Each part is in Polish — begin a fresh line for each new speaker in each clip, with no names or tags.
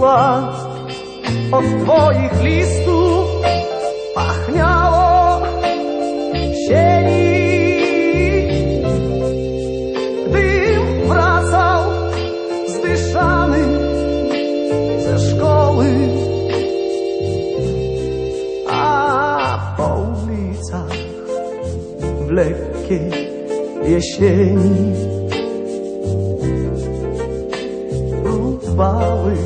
wychodziła od twoich listów pachniało sieni. Gdym wracał zdyszany ze szkoły a po ulicach w lekkiej jesieni fruwały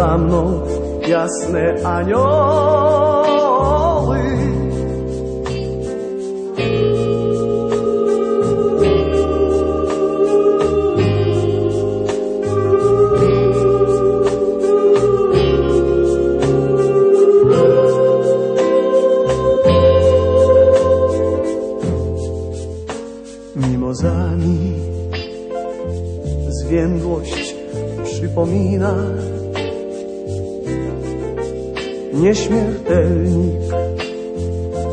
za mną jasne anioły. Mimozami zwiędłość przypomina Nieśmiertelnik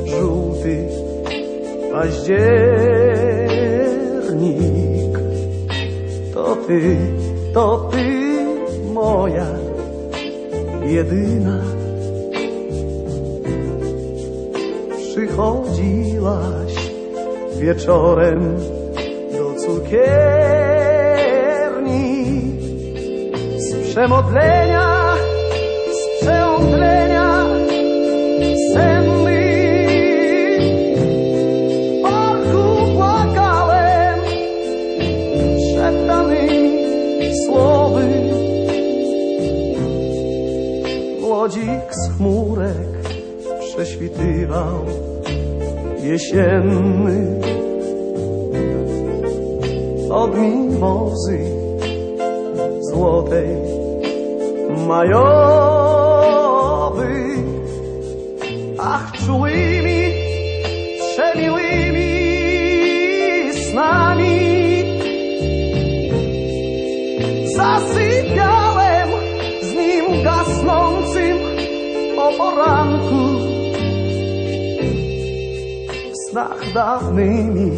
żółty październik. To ty, to ty moja jedyna. Przychodziłaś wieczorem do cukierni z przemodlenia, Młodzik z chmurek prześwitywał jesienny od mimozy złotej majowy. Ach, czułymi, snach dawnymi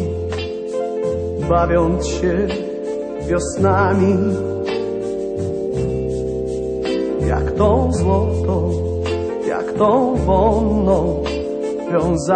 bawiąc się wiosnami, jak tą złotą, jak tą wonną wiązanką.